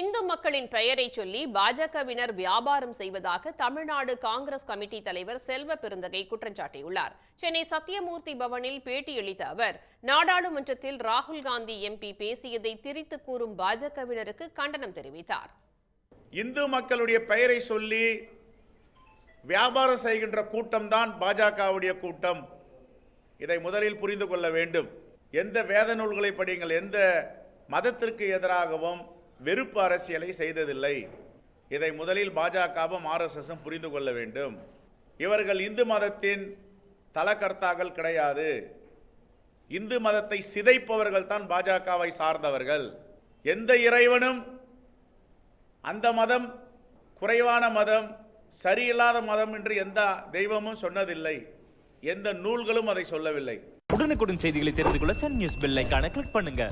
இந்து மக்களின் பெயரை சொல்லி பாஜகவினர் வியாபாரம் செய்வதாக தமிழ்நாடு காங்கிரஸ் கமிட்டி தலைவர் செல்வ பெருந்தகை குற்றம் சாட்டியுள்ளார். சென்னை சத்தியமூர்த்தி பவனில் பேட்டியளித்த அவர் நாடாளுமன்றத்தில் ராகுல் காந்தி எம்பி பேசியதை திரித்து கூறும் பாஜகவினருக்கு கண்டனம் தெரிவித்தார். இந்து மக்களுடைய பெயரை சொல்லி வியாபாரம் செய்கின்ற கூட்டம்தான் பாஜகவுடைய கூட்டம். இதை முதலில் புரிந்து கொள்ள வேண்டும். எந்த வேத நூல்களை படியுங்கள் எந்த மதத்திற்கு எதிராகவும் வெறுப்பு அரசியலை செய்ததில்லை. இதை முதலில் பாஜகவும் ஆர்எஸ்எஸும் புரிந்து கொள்ள வேண்டும். இவர்கள் இந்து மதத்தின் தலகர்த்தாக்கள் கிடையாது. இந்து மதத்தை சிதைப்பவர்கள் தான் பாஜகவை சார்ந்தவர்கள். எந்த இறைவனும் அந்த மதம் குறைவான மதம் சரியில்லாத மதம் என்று எந்த தெய்வமும் சொன்னதில்லை. எந்த நூல்களும் அதை சொல்லவில்லை. உடனுக்குடன் செய்திகளை தெரிந்து கொள்ள சன் நியூஸ் பெல் ஐகானை கிளிக் பண்ணுங்க.